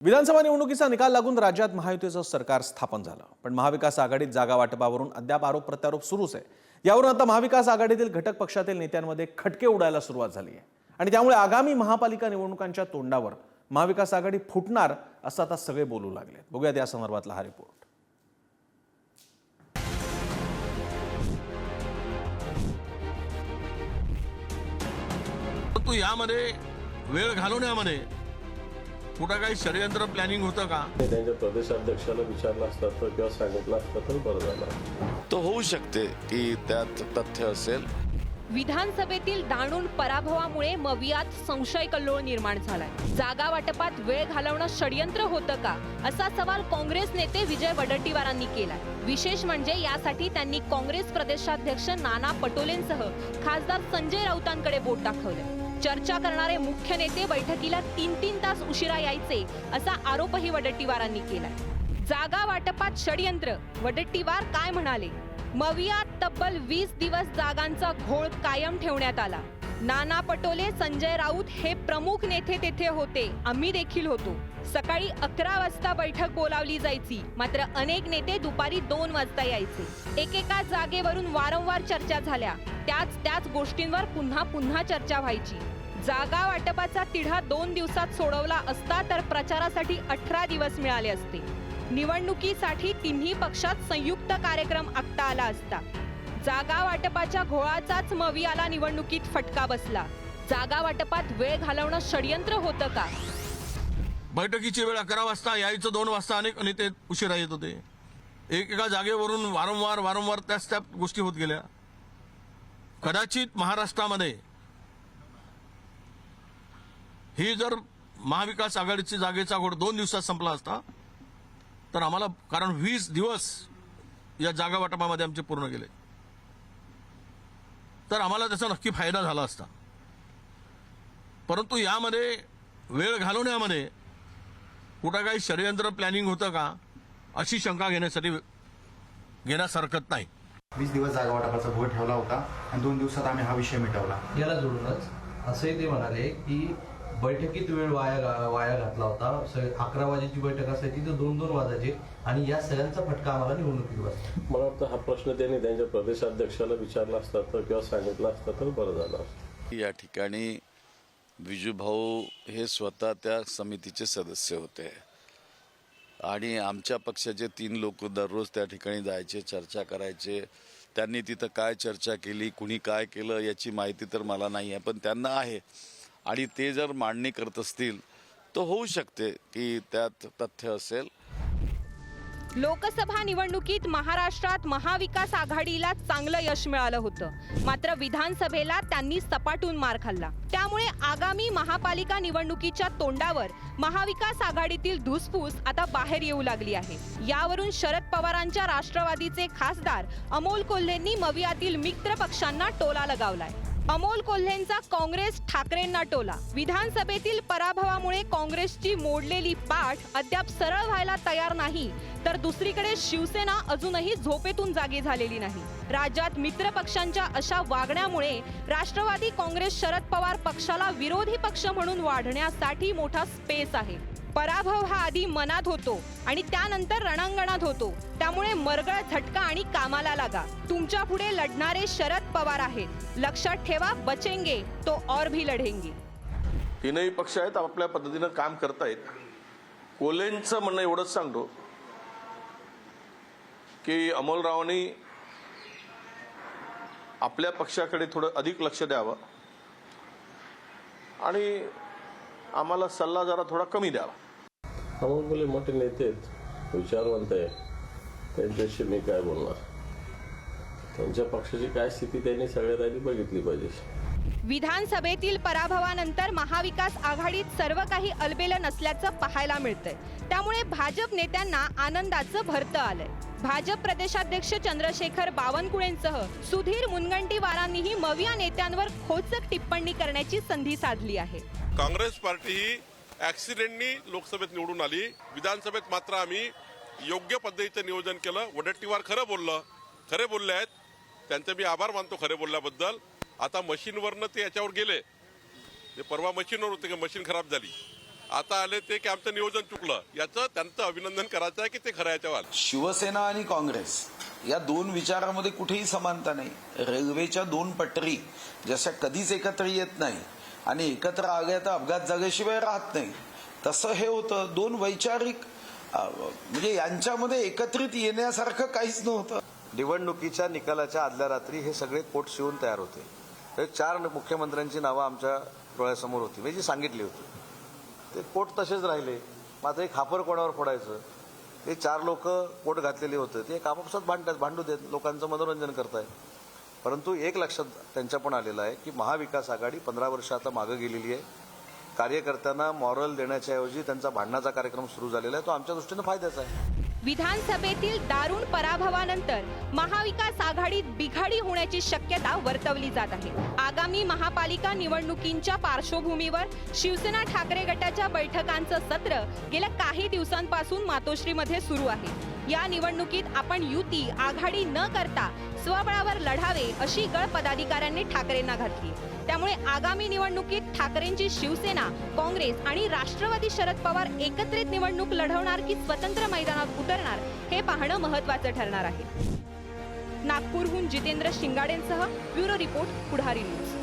विधानसभा निवडणुकीचा निकाल लागून राज्यात महायुतीचं सरकार स्थापन झालं. पण महाविकास आघाडीत जागा वाटपावरून अद्याप आरोप प्रत्यारोप सुरूच आहे. यावरून आता महाविकास आघाडीतील घटक पक्षातील नेत्यांमध्ये खटके उडायला सुरुवात झाली आहे. आणि त्यामुळे आगामी महापालिका निवडणुकांच्या तोंडावर महाविकास आघाडी फुटणार असं आता सगळे बोलू लागले बघूयात या संदर्भातला हा रिपोर्ट. परंतु यामध्ये वेळ घालवण्यामध्ये कुठं काही षडयंत्र प्लॅनिंग होतं का? त्यांच्या प्रदेशाध्यक्षाला विचारलं असतं तर किंवा सांगितलं असतं तर बरं झालं. तो होऊ शकते की त्यात तथ्य असेल. विधानसभेतील दाणून पराभवामुळे मवियात संशय कल्लोळ निर्माण झालाय. जागा वाटपात वेळ घालवणं षडयंत्र होतं का? असा सवाल काँग्रेस नेते विजय वडट्टीवारांनी केलाय. विशेष म्हणजे यासाठी त्यांनी काँग्रेस प्रदेशाध्यक्ष नाना पटोलेंसह खासदार संजय राऊतांकडे बोट दाखवलंय. चर्चा करणारे मुख्य नेते बैठकीला तीन तीन तास उशिरा यायचे असा आरोपही वडट्टीवारांनी केलाय. जागा वाटपात षडयंत्र. वडट्टीवार काय म्हणाले? मवियात तब्बल वीस दिवस जागांचा घोळ कायम ठेवण्यात आला. नाना पटोले संजय राऊत हे प्रमुख नेते तेथे होते. आम्ही देखील होतो. सकाळी अकरा वाजता बैठक बोलावली जायची. मात्र अनेक नेते दुपारी दोन वाजता यायचे. एकेका जागेवरून वारंवार चर्चा झाल्या. त्याच त्याच गोष्टींवर पुन्हा पुन्हा चर्चा व्हायची. जागा वाटपाचा तिढा दोन दिवसात सोडवला असता तर प्रचारासाठी अठरा दिवस मिळाले असते. निवडणुकीसाठी तिन्ही पक्षात संयुक्त कार्यक्रम आखता आला असता. जागा वाटपाच्या घोळाचाच मवियाला निवडणुकीत फटका बसला. जागा वाटपात वेळ घालवणं षडयंत्र होतं का? बैठकीची वेळ अकरा वाजता यायचं दोन वाजता अनेक नेते उशिरा येत होते. एकेका जागेवरून वारंवार वारंवार त्याच त्या गोष्टी होत गेल्या. कदाचित महाराष्ट्रामध्ये ही जर महाविकास आघाडीची जागेचा घोड दोन दिवसात संपला असता तर आम्हाला कारण वीस दिवस या जागा वाटपामध्ये आमचे पूर्ण गेले. तर आम्हाला त्याचा नक्की फायदा झाला असता. परंतु यामध्ये वेळ घालवण्यामध्ये कुठं काही षडयंत्र प्लॅनिंग होतं का अशी शंका घेण्यासाठी घेण्यास हरकत नाही. वीस दिवस जागा वाटपाचा घोळ ठेवला होता आणि दोन दिवसात आम्ही हा विषय मिटवला. याला जोडूनच असंही ते म्हणाले की बैठकीत वेळ वाया वाया घातला होता. अकरा वाजेची बैठक असायची तर दोन दोन वाजायचे आणि या सगळ्यांचा फटका आम्हाला निवडणुकीत बसला. मला वाटतं हा प्रश्न त्यांनी त्यांच्या प्रदेशाध्यक्षाला विचारला असता तर किंवा सांगितलं असतं तर बरं झालं असतं. या ठिकाणी विजूभाऊ हे स्वतः त्या समितीचे सदस्य होते. आणि आमच्या पक्षाचे तीन लोक दररोज त्या ठिकाणी जायचे चर्चा करायचे. त्यांनी तिथं काय चर्चा केली कुणी काय केलं याची माहिती तर मला नाही आहे पण त्यांना आहे. आणि ते जर मांडणी करत असतील तर होऊ शकते की त्यात तथ्य असेल. लोकसभा निवडणुकीत महाराष्ट्रात महाविकास आघाडीला चांगलं यश मिळालं होतं. मात्र विधानसभेला त्यांनी सपाटून मार खाल्ला. त्यामुळे आगामी महापालिका निवडणुकीच्या तोंडावर महाविकास आघाडीतील धुसफूस आता बाहेर येऊ लागली आहे. यावरून शरद पवारांच्या राष्ट्रवादीचे खासदार अमोल कोल्हेंनी मवियातील मित्र पक्षांना टोला लगावलाय. अमोल कोल्हेंचा काँग्रेस ठाकरेंना टोला. विधानसभेतील पराभवामुळे काँग्रेसची मोडलेली पाठ अद्याप सरळ व्हायला तयार नाही तर दुसरीकडे शिवसेना अजूनही झोपेतून जागी झालेली नाही. राज्यात मित्र पक्षांच्या अशा वागण्यामुळे राष्ट्रवादी काँग्रेस शरद पवार पक्षाला विरोधी पक्ष म्हणून वाढण्यासाठी मोठा स्पेस आहे. पराभव हा आधी मनात होतो आणि त्यानंतर रणांगणात होतो. त्यामुळे मरगळ झटका आणि कामाला लागा. तुमच्यापुढे लढणारे शरद पवार आहेत. लक्षात ठेवा बचेंगे तो और भी लढेंगे. तीनही पक्ष आहेत आपल्या पद्धतीनं काम करतायत. कोलेंचं म्हणणं एवढंच सांगतो की अमोलरावांनी आपल्या पक्षाकडे थोडं अधिक लक्ष द्यावं. आणि आम्हाला सल्ला जरा थोडा कमी द्यावा अमोल बोले मोठे नेते आहेत. विचारवंत आहे. त्यांच्याशी मी काय बोलणार? त्यांच्या पक्षाची काय स्थिती त्यांनी सगळ्यात आधी बघितली पाहिजे. विधानसभेतील पराभवानंतर महाविकास आघाडीत सर्व काही अलबेलं नसल्याचं पाहायला मिळतंय. त्यामुळे भाजप नेत्यांना आनंदाचं भरतं आलंय. भाजप प्रदेशाध्यक्ष चंद्रशेखर बावनकुळेंसह सुधीर मुनगंटीवारांनीही मविया नेत्यांवर खोचक टिप्पणी करण्याची संधी साधली आहे. काँग्रेस पार्टी ही ऍक्सिडेंटनी लोकसभेत निवडून आली. विधानसभेत मात्र आम्ही योग्य पद्धतीचं नियोजन केलं. वडट्टीवार खरं बोललं. खरे बोलले आहेत. त्यांचे मी आभार मानतो खरे बोलल्याबद्दल. आता मशीनवरनं ते याच्यावर गेले. ते परवा मशीनवर होते की मशीन खराब झाली. आता आले ते की आमचं नियोजन चुकलं. याचं त्यांचं अभिनंदन करायचं आहे की ते खरं याच्यावर शिवसेना आणि काँग्रेस या दोन विचारामध्ये कुठेही समानता नाही. रेल्वेच्या दोन पटरी जशा कधीच एकत्र येत नाही आणि एकत्र आल्या तर अपघात जागेशिवाय राहत नाही. तसं हे होतं. दोन वैचारिक म्हणजे यांच्यामध्ये एकत्रित येण्यासारखं काहीच नव्हतं. निवडणुकीच्या निकालाच्या आदल्या रात्री हे सगळे कोट शिवून तयार होते. हे चार मुख्यमंत्र्यांची नावं आमच्या डोळ्यासमोर होती. म्हणजे जी सांगितली होती. ते कोट तसेच राहिले. मात्र एक खापर कोणावर फोडायचं? ते चार लोक कोट घातलेले होते. ते आपापसात भांडतात भांडू देत. लोकांचं मनोरंजन करतायत. परंतु एक लक्षात त्यांच्या पण आलेलं आहे की महाविकास आघाडी पंधरा वर्ष आता मागं गेलेली आहे. कार्यकर्त्यांना मॉरल देण्याच्या ऐवजी त्यांचा भांडणाचा कार्यक्रम सुरू झालेला आहे. तो आमच्या दृष्टीनं फायद्याचा आहे. विधानसभेतील दारुण पराभवानंतर महाविकास आघाडीत बिघाडी होण्याची शक्यता वर्तवली जात आहे. आगामी महापालिका निवडणुकींच्या पार्श्वभूमीवर शिवसेना ठाकरे गटाच्या बैठकांचं सत्र गेल्या काही दिवसांपासून मातोश्रीमध्ये सुरू आहे. या निवडणुकीत आपण युती आघाडी न करता स्वबळावर लढावे अशी गळ पदाधिकाऱ्यांनी ठाकरेंना घातली. त्यामुळे आगामी निवडणुकीत ठाकरेंची शिवसेना काँग्रेस आणि राष्ट्रवादी शरद पवार एकत्रित निवडणूक लढवणार की स्वतंत्र मैदानात उतरणार हे पाहणं महत्वाचं ठरणार आहे. नागपूरहून जितेंद्र शिंगाडेंसह ब्युरो रिपोर्ट पुढारी न्यूज.